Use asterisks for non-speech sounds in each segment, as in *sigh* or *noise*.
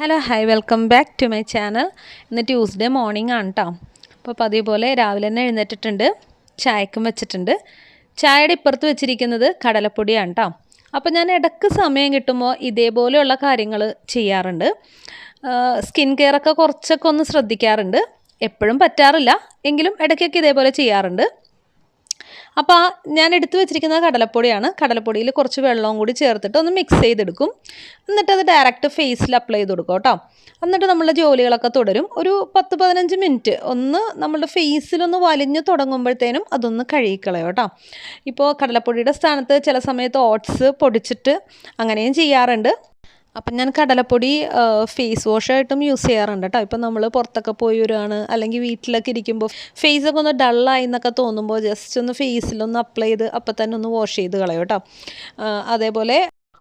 Hello hi welcome back to my channel ഇന്ന് Tuesday morning ആണ് കേട്ടോ അപ്പോൾ പതിവ് പോലെ രാവിലെ തന്നെ എഴുന്നേറ്റിട്ടുണ്ട് ചായക്കും വെച്ചിട്ടുണ്ട്. ചായയുടെ ഇപ്പുറത്ത് വെച്ചിരിക്കുന്നത് കടലപ്പൊടിയാണ് കേട്ടോ അപ്പോൾ ഞാൻ ഇടയ്ക്ക് സമയം കിട്ടുമ്പോൾ ഇതേപോലെയുള്ള കാര്യങ്ങൾ ചെയ്യാറുണ്ട്. സ്കിൻ കെയർ ഒക്കെ കുറച്ചൊക്കെ ഒന്ന് ശ്രദ്ധിക്കാറുണ്ട്. എപ്പോഴും പറ്റാറില്ല എങ്കിലും ഇടയ്ക്കൊക്കെ ഇതേപോലെ ചെയ്യാറുണ്ട്. അപ്പോൾ ആ ഞാൻ എടുത്തു വെച്ചിരിക്കുന്നത് കടലപ്പൊടിയാണ്. കടലപ്പൊടിയിൽ കുറച്ച് വെള്ളവും കൂടി ചേർത്തിട്ട് ഒന്ന് മിക്സ് ചെയ്തെടുക്കും. എന്നിട്ട് അത് ഡയറക്റ്റ് ഫേസിൽ അപ്ലൈ ചെയ്ത് കൊടുക്കും കേട്ടോ. എന്നിട്ട് നമ്മളുടെ ജോലികളൊക്കെ തുടരും. ഒരു പത്ത് പതിനഞ്ച് മിനിറ്റ് ഒന്ന് നമ്മളുടെ ഫേസിലൊന്ന് വലിഞ്ഞ് തുടങ്ങുമ്പോഴത്തേനും അതൊന്ന് കഴുകിക്കളയോ കേട്ടോ. ഇപ്പോൾ കടലപ്പൊടിയുടെ സ്ഥാനത്ത് ചില സമയത്ത് ഓട്സ് പൊടിച്ചിട്ട് അങ്ങനെയും ചെയ്യാറുണ്ട്. അപ്പം ഞാൻ കടലപ്പൊടി ഫേസ് വാഷായിട്ടും യൂസ് ചെയ്യാറുണ്ട് കേട്ടോ ഇപ്പം നമ്മൾ പുറത്തൊക്കെ പോയി വരുവാണ് അല്ലെങ്കിൽ വീട്ടിലൊക്കെ ഇരിക്കുമ്പോൾ ഫേസൊക്കെ ഒന്ന് ഡള്ളായി എന്നൊക്കെ തോന്നുമ്പോൾ ജസ്റ്റ് ഒന്ന് ഫേസിലൊന്ന് അപ്ലൈ ചെയ്ത് അപ്പം തന്നെ ഒന്ന് വാഷ് ചെയ്ത് കളയും കേട്ടോ അതേപോലെ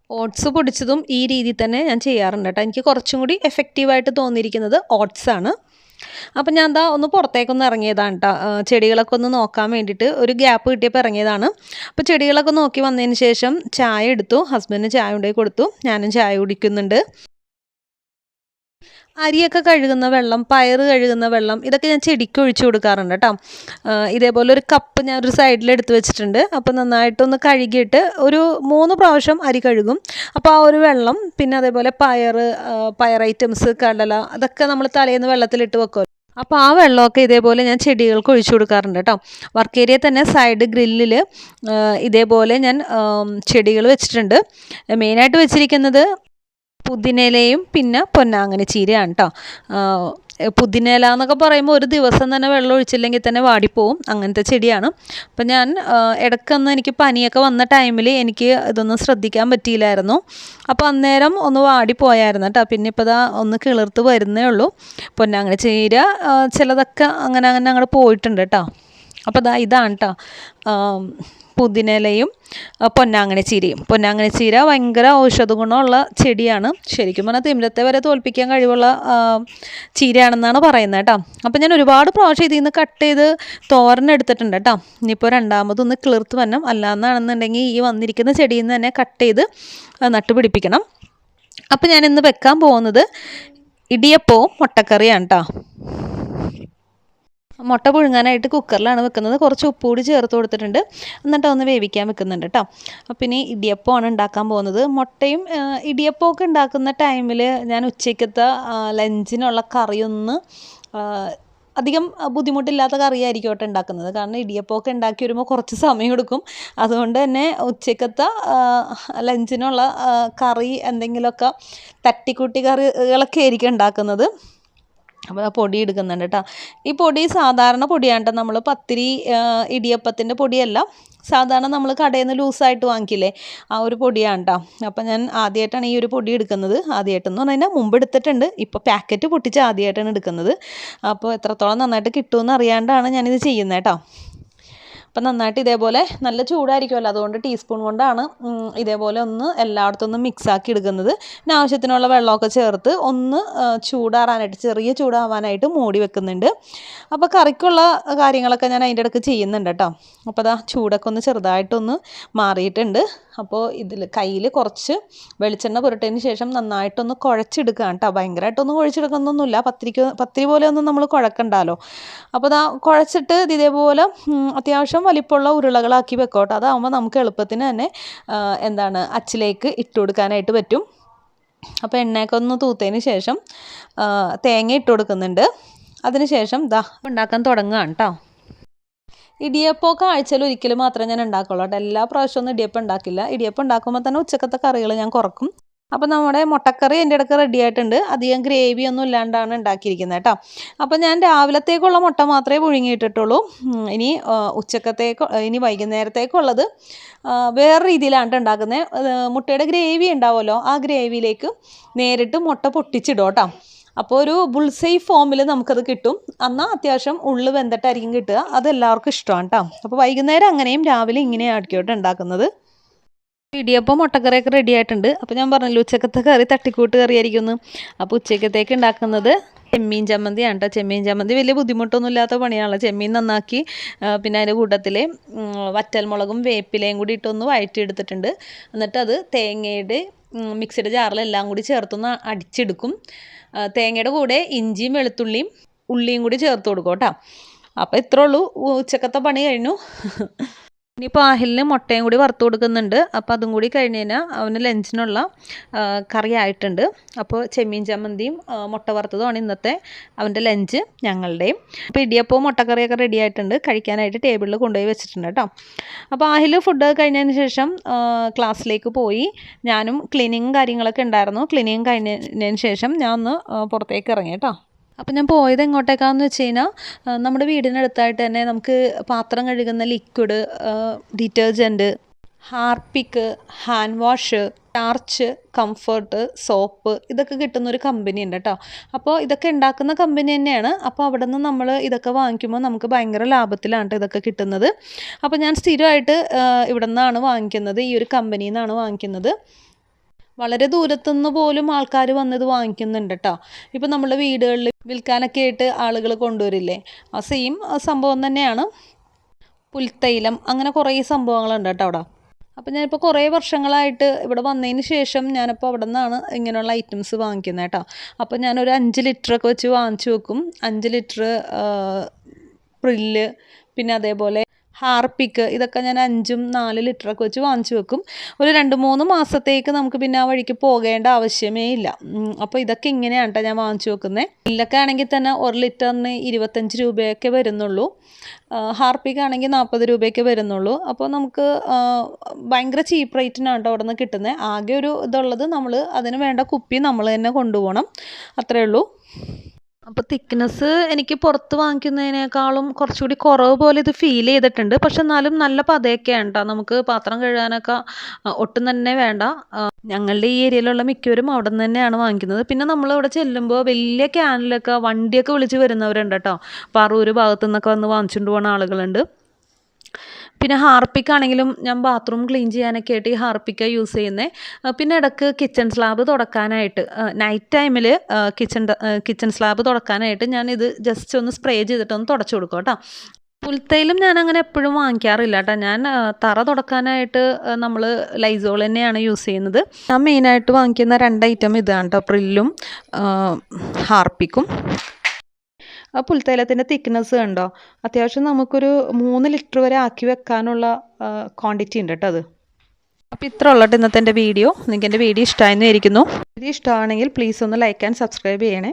ഓട്സ് പൊടിച്ചതും ഈ രീതിയിൽ തന്നെ ഞാൻ ചെയ്യാറുണ്ട് കേട്ടോ എനിക്ക് കുറച്ചും കൂടി എഫക്റ്റീവായിട്ട് തോന്നിയിരിക്കുന്നത് ഓട്സ് ആണ്. അപ്പം ഞാൻ എന്താ ഒന്ന് പുറത്തേക്കൊന്ന് ഇറങ്ങിയതാണ് കേട്ടോ ചെടികളൊക്കെ ഒന്ന് നോക്കാൻ വേണ്ടിയിട്ട് ഒരു ഗ്യാപ്പ് കിട്ടിയപ്പോൾ ഇറങ്ങിയതാണ്. അപ്പോൾ ചെടികളൊക്കെ നോക്കി വന്നതിന് ശേഷം ചായ എടുത്തു. ഹസ്ബൻഡിന് ചായ ഉണ്ടാക്കി കൊടുത്തു. ഞാനും ചായ കുടിക്കുന്നുണ്ട്. അരിയൊക്കെ കഴുകുന്ന വെള്ളം പയർ കഴുകുന്ന വെള്ളം ഇതൊക്കെ ഞാൻ ചെടിക്ക് ഒഴിച്ചു കൊടുക്കാറുണ്ട് കേട്ടോ ഇതേപോലെ ഒരു കപ്പ് ഞാൻ ഒരു സൈഡിൽ എടുത്ത് വെച്ചിട്ടുണ്ട്. അപ്പോൾ നന്നായിട്ടൊന്ന് കഴുകിയിട്ട് ഒരു മൂന്ന് പ്രാവശ്യം അരി കഴുകും. അപ്പോൾ ആ ഒരു വെള്ളം പിന്നെ അതേപോലെ പയർ പയർ ഐറ്റംസ് കടല അതൊക്കെ നമ്മൾ തലേന്ന് വെള്ളത്തിലിട്ട് വെക്കും അപ്പോൾ ആ വെള്ളമൊക്കെ ഇതേപോലെ ഞാൻ ചെടികൾക്ക് ഒഴിച്ചു കൊടുക്കാറുണ്ട് കേട്ടോ വർക്ക് ഏരിയ തന്നെ സൈഡ് ഗ്രില്ലിൽ ഇതേപോലെ ഞാൻ ചെടികൾ വെച്ചിട്ടുണ്ട്. മെയിനായിട്ട് വെച്ചിരിക്കുന്നത് പുതിനയിലയും പിന്നെ പൊന്നാങ്ങനെ ചീരയാണ് കേട്ടോ പുതിനയില എന്നൊക്കെ പറയുമ്പോൾ ഒരു ദിവസം തന്നെ വെള്ളം ഒഴിച്ചില്ലെങ്കിൽ തന്നെ വാടിപ്പോവും. അങ്ങനത്തെ ചെടിയാണ്. അപ്പം ഞാൻ ഇടയ്ക്കൊന്ന് എനിക്ക് പനിയൊക്കെ വന്ന ടൈമിൽ എനിക്ക് ഇതൊന്നും ശ്രദ്ധിക്കാൻ പറ്റിയില്ലായിരുന്നു. അപ്പോൾ അന്നേരം ഒന്ന് വാടിപ്പോയായിരുന്നു കേട്ടോ പിന്നെ ഇപ്പോൾ ഇതാ ഒന്ന് കിളിർത്ത് വരുന്നേ ഉള്ളൂ. പൊന്നാങ്ങനെ ചീര ചിലതൊക്കെ അങ്ങനെ അങ്ങനെ അങ്ങോട്ട് പോയിട്ടുണ്ട് കേട്ടോ അപ്പോൾ ദാ ഇതാണ് കേട്ടോ പുതിനയിലയും പൊന്നാങ്ങണി ചീരയും പൊന്നാങ്ങണി ചീര ഭയങ്കര ഔഷധ ഗുണമുള്ള ചെടിയാണ്. ശരിക്കും പറഞ്ഞാൽ തിമിരത്തെ വരെ തോൽപ്പിക്കാൻ കഴിവുള്ള ചീരയാണെന്നാണ് പറയുന്നത് കേട്ടോ അപ്പോൾ ഞാൻ ഒരുപാട് പ്രാവശ്യം ഇതിൽ നിന്ന് കട്ട് ചെയ്ത് തോരനെടുത്തിട്ടുണ്ട് കേട്ടോ ഇനിയിപ്പോൾ രണ്ടാമതൊന്ന് കിളിർത്ത് വരണം. അല്ലാന്നാണെന്നുണ്ടെങ്കിൽ ഈ വന്നിരിക്കുന്ന ചെടിയിൽ നിന്ന് തന്നെ കട്ട് ചെയ്ത് നട്ടുപിടിപ്പിക്കണം. അപ്പോൾ ഞാൻ ഇന്ന് വെക്കാൻ പോകുന്നത് ഇടിയപ്പവും മുട്ടക്കറിയാണ് കേട്ടോ മുട്ട പുഴുങ്ങാനായിട്ട് കുക്കറിലാണ് വെക്കുന്നത്. കുറച്ച് ഉപ്പ് കൂടി ചേർത്ത് കൊടുത്തിട്ടുണ്ട്. എന്നിട്ട് ഒന്ന് വേവിക്കാൻ വെക്കുന്നുണ്ട് കേട്ടോ പിന്നെ ഇടിയപ്പമാണ് ഉണ്ടാക്കാൻ പോകുന്നത്. മുട്ടയും ഇടിയപ്പമൊക്കെ ഉണ്ടാക്കുന്ന ടൈമിൽ ഞാൻ ഉച്ചയ്ക്കത്തെ ലഞ്ചിനുള്ള കറിയൊന്ന് അധികം ബുദ്ധിമുട്ടില്ലാത്ത കറിയായിരിക്കും കേട്ടോ ഉണ്ടാക്കുന്നത്. കാരണം ഇടിയപ്പമൊക്കെ ഉണ്ടാക്കി വരുമ്പോൾ കുറച്ച് സമയം എടുക്കും. അതുകൊണ്ട് തന്നെ ഉച്ചക്കത്തെ ലഞ്ചിനുള്ള കറി എന്തെങ്കിലുമൊക്കെ തട്ടിക്കൂട്ടി കറികളൊക്കെ ആയിരിക്കും ഉണ്ടാക്കുന്നത്. അപ്പോൾ ആ പൊടി എടുക്കുന്നുണ്ട് കേട്ടോ. ഈ പൊടി സാധാരണ പൊടിയാണ് നമ്മൾ പത്തിരി ഇടിയപ്പത്തിന്റെ പൊടിയല്ല. സാധാരണ നമ്മൾ കടയിൽ നിന്ന് ലൂസായിട്ട് വാങ്ങിക്കില്ലേ? ആ ഒരു പൊടിയാണ് കേട്ടോ അപ്പോൾ ഞാൻ ആദ്യമായിട്ടാണ് ഈ ഒരു പൊടി എടുക്കുന്നത്. ആദ്യമായിട്ടെന്ന് പറഞ്ഞു കഴിഞ്ഞാൽ മുമ്പ് എടുത്തിട്ടുണ്ട്. ഇപ്പോൾ പാക്കറ്റ് പൊട്ടിച്ച് ആദ്യമായിട്ടാണ് എടുക്കുന്നത്. അപ്പോൾ എത്രത്തോളം നന്നായിട്ട് കിട്ടുമെന്ന് അറിയാണ്ടാണ് ഞാനിത് ചെയ്യുന്നത് കേട്ടോ. അപ്പം നന്നായിട്ട് ഇതേപോലെ നല്ല ചൂടായിരിക്കുമല്ലോ. അതുകൊണ്ട് ടീസ്പൂൺ കൊണ്ടാണ് ഇതേപോലെ ഒന്ന് എല്ലായിടത്തും മിക്സാക്കി എടുക്കുന്നത്. പിന്നെ ആവശ്യത്തിനുള്ള വെള്ളമൊക്കെ ചേർത്ത് ഒന്ന് ചൂടാറാനായിട്ട് ചെറിയ ചൂടാവാനായിട്ട് മൂടി വെക്കുന്നുണ്ട്. അപ്പോൾ കറിക്കുള്ള കാര്യങ്ങളൊക്കെ ഞാൻ അതിന്റെ ഇടയ്ക്ക് ചെയ്യുന്നുണ്ട് കേട്ടോ. അപ്പോൾ അതാ ചൂടൊക്കെ ഒന്ന് ചെറുതായിട്ടൊന്ന് മാറിയിട്ടുണ്ട്. അപ്പോൾ ഇതിൽ കയ്യിൽ കുറച്ച് വെളിച്ചെണ്ണ പുരട്ടതിന് ശേഷം നന്നായിട്ടൊന്ന് കുഴച്ചെടുക്കുക കേട്ടോ. ഭയങ്കരമായിട്ടൊന്നും കുഴച്ചെടുക്കുന്നൊന്നുമില്ല. പത്തിരിക്ക് പത്തിരി പോലെ ഒന്നും നമ്മൾ കുഴക്കണ്ടല്ലോ അപ്പോൾ അതാ കുഴച്ചിട്ട് ഇതേപോലെ അത്യാവശ്യം വലിപ്പമുള്ള ഉരുളകളാക്കി വെക്കോട്ടെ. അതാവുമ്പോൾ നമുക്ക് എളുപ്പത്തിന് തന്നെ എന്താണ് അച്ചിലേക്ക് ഇട്ട് കൊടുക്കാനായിട്ട് പറ്റും. അപ്പോൾ എണ്ണയൊക്കെ ഒന്ന് തൂത്തതിന് ശേഷം തേങ്ങ ഇട്ട് കൊടുക്കുന്നുണ്ട്. അതിന് ശേഷം ദാ ഉണ്ടാക്കാൻ തുടങ്ങുകയാണ് കേട്ടോ ഇടിയപ്പമൊക്കെ ആഴ്ചയിൽ ഒരിക്കലും മാത്രമേ ഞാൻ ഉണ്ടാക്കുള്ളൂ കേട്ടോ എല്ലാ പ്രാവശ്യമൊന്നും ഇടിയപ്പം ഉണ്ടാക്കില്ല. ഇടിയപ്പം ഉണ്ടാക്കുമ്പോൾ തന്നെ ഉച്ചക്കത്തെ കറികൾ ഞാൻ കുറക്കും. അപ്പോൾ നമ്മുടെ മുട്ടക്കറി എന്റെ ഇടയ്ക്ക് റെഡി ആയിട്ടുണ്ട്. അധികം ഗ്രേവി ഒന്നും ഇല്ലാണ്ടാണ് ഉണ്ടാക്കിയിരിക്കുന്നത് കേട്ടോ. അപ്പോൾ ഞാൻ രാവിലത്തേക്കുള്ള മുട്ട മാത്രമേ പുഴുങ്ങിയിട്ടിട്ടുള്ളൂ. ഇനി ഉച്ചക്കത്തേക്ക് ഇനി വൈകുന്നേരത്തേക്കുള്ളത് വേറെ രീതിയിലാണ് ഉണ്ടാക്കുന്നത്. മുട്ടയുടെ ഗ്രേവി ഉണ്ടാവുമല്ലോ ആ ഗ്രേവിയിലേക്ക് നേരിട്ട് മുട്ട പൊട്ടിച്ചിടും കേട്ടോ. അപ്പോൾ ഒരു ബുൾസൈ ഫോമിൽ നമുക്കത് കിട്ടും. എന്നാൽ അത്യാവശ്യം ഉള്ളു വെന്തിട്ടായിരിക്കും കിട്ടുക. അത് എല്ലാവർക്കും ഇഷ്ടമാണ് കേട്ടോ. അപ്പോൾ വൈകുന്നേരം അങ്ങനെയും രാവിലെ ഇങ്ങനെയാണ് കേട്ടോ ഉണ്ടാക്കുന്നത് ഇടിയപ്പം മുട്ടക്കറിയൊക്കെ റെഡി ആയിട്ടുണ്ട്. അപ്പോൾ ഞാൻ പറഞ്ഞല്ലോ ഉച്ചക്കത്തെ കറി തട്ടിക്കൂട്ട് കറി ആയിരിക്കുന്നു അപ്പോൾ ഉച്ചക്കത്തേക്ക് ഉണ്ടാക്കുന്നത് ചെമ്മീൻ ചമ്മന്തിയാണ് കേട്ടോ. ചെമ്മീൻ ചമ്മന്തി വലിയ ബുദ്ധിമുട്ടൊന്നും ഇല്ലാത്ത പണിയാണല്ലോ. ചെമ്മീൻ നന്നാക്കി പിന്നെ അതിന്റെ കൂട്ടത്തിൽ വറ്റൽമുളകും വേപ്പിലയും കൂടി ഇട്ടൊന്ന് വഴറ്റിയെടുത്തിട്ടുണ്ട് എന്നിട്ട് അത് തേങ്ങയുടെ മിക്സിയുടെ ജാറിലെല്ലാം കൂടി ചേർത്തൊന്ന് അടിച്ചെടുക്കും. തേങ്ങയുടെ കൂടെ ഇഞ്ചിയും വെളുത്തുള്ളിയും ഉള്ളിയും കൂടി ചേർത്ത് കൊടുക്കും കേട്ടോ. അപ്പോൾ ഇത്രേ ഉള്ളൂ. ഉച്ചക്കത്തെ പണി കഴിഞ്ഞു. *laughs* ഇനിയിപ്പോൾ ആഹിലിന് മുട്ടയും കൂടി വറുത്ത് കൊടുക്കുന്നുണ്ട്. അപ്പോൾ അതും കൂടി കഴിഞ്ഞ് കഴിഞ്ഞാൽ അവന് ലഞ്ചിനുള്ള കറി ആയിട്ടുണ്ട്. അപ്പോൾ ചെമ്മീൻ ചമ്മന്തിയും മുട്ട വറുത്തതുമാണ് ഇന്നത്തെ അവന്റെ ലഞ്ച് ഞങ്ങളുടെയും. അപ്പോൾ ഇടിയപ്പവും മുട്ടക്കറിയൊക്കെ റെഡി ആയിട്ടുണ്ട്. കഴിക്കാനായിട്ട് ടേബിളിൽ കൊണ്ടുപോയി വെച്ചിട്ടുണ്ട് കേട്ടോ. അപ്പോൾ ആഹിൽ ഫുഡ് കഴിഞ്ഞതിന് ശേഷം ക്ലാസ്സിലേക്ക് പോയി. ഞാനും ക്ലീനിങ്ങും കാര്യങ്ങളൊക്കെ ഉണ്ടായിരുന്നു. ക്ലീനിങ് കഴിഞ്ഞതിന് ശേഷം ഞാൻ ഒന്ന് പുറത്തേക്ക് ഇറങ്ങി കേട്ടോ. അപ്പം ഞാൻ പോയത് എങ്ങോട്ടേക്കാന്ന് വെച്ച് കഴിഞ്ഞാൽ നമ്മുടെ വീടിനടുത്തായിട്ട് തന്നെ നമുക്ക് പാത്രം കഴുകുന്ന liquid detergent Harpic hand wash torch Comfort soap ഇതൊക്കെ കിട്ടുന്ന ഒരു കമ്പനി ഉണ്ട് കേട്ടോ അപ്പോൾ ഇതൊക്കെ ഉണ്ടാക്കുന്ന കമ്പനി തന്നെയാണ്. അപ്പോൾ അവിടെ നിന്ന് നമ്മൾ ഇതൊക്കെ വാങ്ങിക്കുമ്പോൾ നമുക്ക് ഭയങ്കര ലാഭത്തിലാണ് ഇതൊക്കെ കിട്ടുന്നത്. അപ്പോൾ ഞാൻ സ്ഥിരമായിട്ട് ഇവിടെ നിന്നാണ് വാങ്ങിക്കുന്നത്. ഈ ഒരു കമ്പനിയിൽ നിന്നാണ് വാങ്ങിക്കുന്നത്. വളരെ ദൂരത്തുനിന്ന് പോലും ആൾക്കാർ വന്നത് വാങ്ങിക്കുന്നുണ്ട് കേട്ടോ ഇപ്പം നമ്മുടെ വീടുകളിൽ വിൽക്കാനൊക്കെ ആയിട്ട് ആളുകൾ കൊണ്ടുവരില്ലേ? ആ സെയിം സംഭവം തന്നെയാണ്. പുൽത്തൈലം അങ്ങനെ കുറേ സംഭവങ്ങളുണ്ട് കേട്ടോ അവിടെ. അപ്പോൾ ഞാനിപ്പോൾ കുറേ വർഷങ്ങളായിട്ട് ഇവിടെ വന്നതിന് ശേഷം ഞാനിപ്പോൾ അവിടെ നിന്നാണ് ഇങ്ങനെയുള്ള ഐറ്റംസ് വാങ്ങിക്കുന്നത് കേട്ടോ അപ്പോൾ ഞാനൊരു അഞ്ച് ലിറ്ററൊക്കെ വെച്ച് വാങ്ങിച്ചു വെക്കും. അഞ്ച് ലിറ്റർ പ്രില്ല് പിന്നെ അതേപോലെ ഹാർപ്പിക്ക് ഇതൊക്കെ ഞാൻ അഞ്ചും നാല് ലിറ്ററൊക്കെ വെച്ച് വാങ്ങിച്ചു വെക്കും. ഒരു രണ്ട് മൂന്ന് മാസത്തേക്ക് നമുക്ക് പിന്നെ ആ വഴിക്ക് പോകേണ്ട ആവശ്യമേ ഇല്ല. അപ്പോൾ ഇതൊക്കെ ഇങ്ങനെയാണ് കേട്ടോ ഞാൻ വാങ്ങിച്ചു വെക്കുന്നത് ഇതിലൊക്കെ ആണെങ്കിൽ തന്നെ ഒരു ലിറ്ററിന് ഇരുപത്തഞ്ച് രൂപയൊക്കെ വരുന്നുള്ളൂ. ഹാർപ്പിക്ക് ആണെങ്കിൽ നാൽപ്പത് രൂപയൊക്കെ വരുന്നുള്ളൂ. അപ്പോൾ നമുക്ക് ഭയങ്കര ചീപ്പ് റേറ്റിനാണ് കേട്ടോ അവിടെ കിട്ടുന്നത് ആകെ ഒരു ഇതുള്ളത് നമ്മൾ അതിന് വേണ്ട കുപ്പി നമ്മൾ തന്നെ കൊണ്ടുപോകണം. അത്രയേ ഉള്ളൂ. അപ്പോൾ തിക്നെസ് എനിക്ക് പുറത്ത് വാങ്ങിക്കുന്നതിനേക്കാളും കുറച്ചുകൂടി കുറവ് പോലെ ഇത് ഫീൽ ചെയ്തിട്ടുണ്ട്. പക്ഷെ എന്നാലും നല്ല പതയൊക്കെയാണ് കേട്ടോ നമുക്ക് പാത്രം കഴുകാനൊക്കെ ഒട്ടും തന്നെ വേണ്ട. ഞങ്ങളുടെ ഈ ഏരിയയിലുള്ള മിക്കവരും അവിടെ നിന്ന് തന്നെയാണ് വാങ്ങിക്കുന്നത്. പിന്നെ നമ്മൾ ഇവിടെ ചെല്ലുമ്പോൾ വലിയ ക്യാനിലൊക്കെ വണ്ടിയൊക്കെ വിളിച്ച് വരുന്നവരുണ്ട് കേട്ടോ. പറൂര് ഭാഗത്തു നിന്നൊക്കെ വന്ന് വാങ്ങിച്ചുകൊണ്ട് പോകുന്ന ആളുകളുണ്ട്. പിന്നെ ഹാർപ്പിക്കാണെങ്കിലും ഞാൻ ബാത്റൂം ക്ലീൻ ചെയ്യാനൊക്കെ ആയിട്ട് ഈ ഹാർപ്പിക്ക യൂസ് ചെയ്യുന്നത് പിന്നെ ഇടയ്ക്ക് കിച്ചൺ സ്ലാബ് തുടക്കാനായിട്ട് നൈറ്റ് ടൈമിൽ കിച്ചൺ കിച്ചൺ സ്ലാബ് തുടക്കാനായിട്ട് ഞാൻ ഇത് ജസ്റ്റ് ഒന്ന് സ്പ്രേ ചെയ്തിട്ടൊന്ന് തുടച്ചു കൊടുക്കും കേട്ടോ. പുൽത്തൈലും ഞാൻ അങ്ങനെ എപ്പോഴും വാങ്ങിക്കാറില്ല കേട്ടോ. ഞാൻ തറ തുടക്കാനായിട്ട് നമ്മൾ ലൈസോൾ തന്നെയാണ് യൂസ് ചെയ്യുന്നത്. ഞാൻ മെയിനായിട്ട് വാങ്ങിക്കുന്ന രണ്ട് ഐറ്റം ഇതാണ് കേട്ടോ. പ്രില്ലും ഹാർപ്പിക്കും. ആ പുൽത്തൈലത്തിന്റെ തിക്നെസ് കണ്ടോ? അത്യാവശ്യം നമുക്കൊരു മൂന്ന് ലിറ്റർ വരെ ആക്കി വെക്കാനുള്ള ക്വാണ്ടിറ്റി ഉണ്ട് കേട്ടോ അത്. അപ്പോൾ ഇത്ര ഉള്ളട്ട് ഇന്നത്തെ വീഡിയോ നിങ്ങൾക്ക് എന്റെ വീഡിയോ ഇഷ്ടമായിരുന്നു ഇരിക്കുന്നു വീഡിയോ ഇഷ്ടമാണെങ്കിൽ പ്ലീസ് ഒന്ന് ലൈക്ക് ആൻഡ് സബ്സ്ക്രൈബ് ചെയ്യണേ.